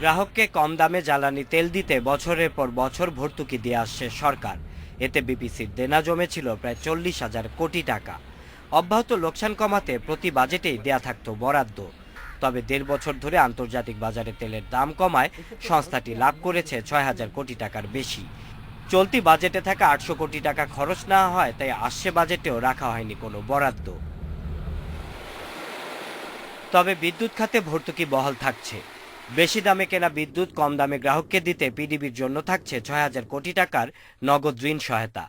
গ্রাহককে কম দামে জ্বালানি তেল দিতে বছরের পর বছর ভর্তুকি দিয়ে আসছে সরকার। এতে বিপিসির দেনা জমেছিল প্রায় চল্লিশ হাজার কোটি টাকা। অব্যাহত লোকসান কমাতে প্রতি বাজেটেই দেয়া থাকতো বরাদ্দ। তবে দেড় বছর ধরে আন্তর্জাতিক বাজারে তেলের দাম কমায়, সংস্থাটি লাভ করেছে ছয় হাজার কোটি টাকার বেশি। চলতি বাজেটে থাকা আটশো কোটি টাকা খরচ না হয়, তাই আসছে বাজেটেও রাখা হয়নি কোনো বরাদ্দ। তবে বিদ্যুৎ খাতে ভর্তুকি বহাল থাকছে। বেশি দামে কেনা বিদ্যুৎ, কম দামে গ্রাহককে দিতে পিডিবির জন্য থাকছে ছয় হাজার কোটি টাকার নগদ ঋণ সহায়তা।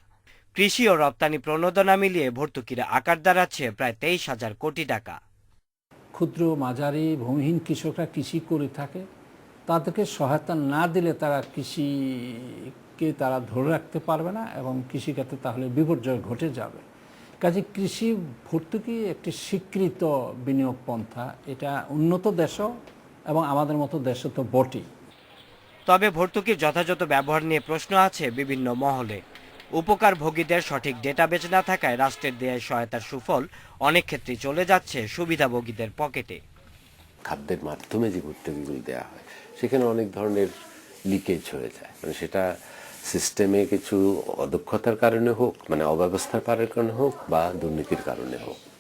কৃষি ও রপ্তানি প্রণোদনা মিলিয়ে ভর্তুকির আকার দাঁড়াচ্ছে প্রায় তেইশ হাজার কোটি টাকা। ক্ষুদ্র, মাঝারি, ভূমিহীন কৃষকরা কৃষি করে থাকে। তাদেরকে সহায়তা না দিলে তারা কৃষিকে তারা ধরে রাখতে পারবে না এবং কৃষিখাতে তাহলে বিপর্যয় ঘটে যাবে। কাজে কৃষি ভর্তুকি একটি স্বীকৃত বিনিয়োগ পন্থা এটা উন্নত দেশও এবং আমাদের মতো দেশে তো বটেই। তবে ভর্তুকির যথাযথ ব্যবহার নিয়ে প্রশ্ন আছে বিভিন্ন মহলে। উপকার ভোগীদের সঠিক ডেটাবেজ না থাকায় রাষ্ট্রের দেয়া সহায়তার সুফল অনেক ক্ষেত্রেই চলে যাচ্ছে সুবিধাভোগীদের পকেটে। খাদ্যের মাধ্যমে যে ভর্তুকিগুলো দেওয়া হয় সেখানে অনেক ধরনের লিকেজ হয়ে যায়। মানে সেটা সিস্টেমে কিছু অদক্ষতার কারণে হোক মানে অব্যবস্থার কারণে হোক বা দুর্নীতির কারণে হোক।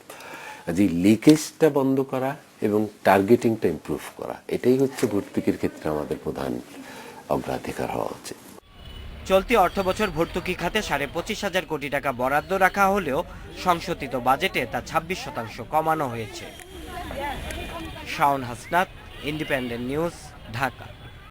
যে লিকেজটা বন্ধ করা এবং টার্গেটিংটা ইমপ্রুভ করা, এটাই হচ্ছে ভর্তুকির ক্ষেত্রে আমাদের প্রধান অগ্রাধিকার হওয়া উচিত। চলতি অর্থবছর ভর্তুকি খাতে সাড়ে পঁচিশ হাজার কোটি টাকা বরাদ্দ রাখা হলেও সংশোধিত বাজেটে তা ছাব্বিশ শতাংশ কমানো হয়েছে। Shaon Hasnat, independent news, Dhaka.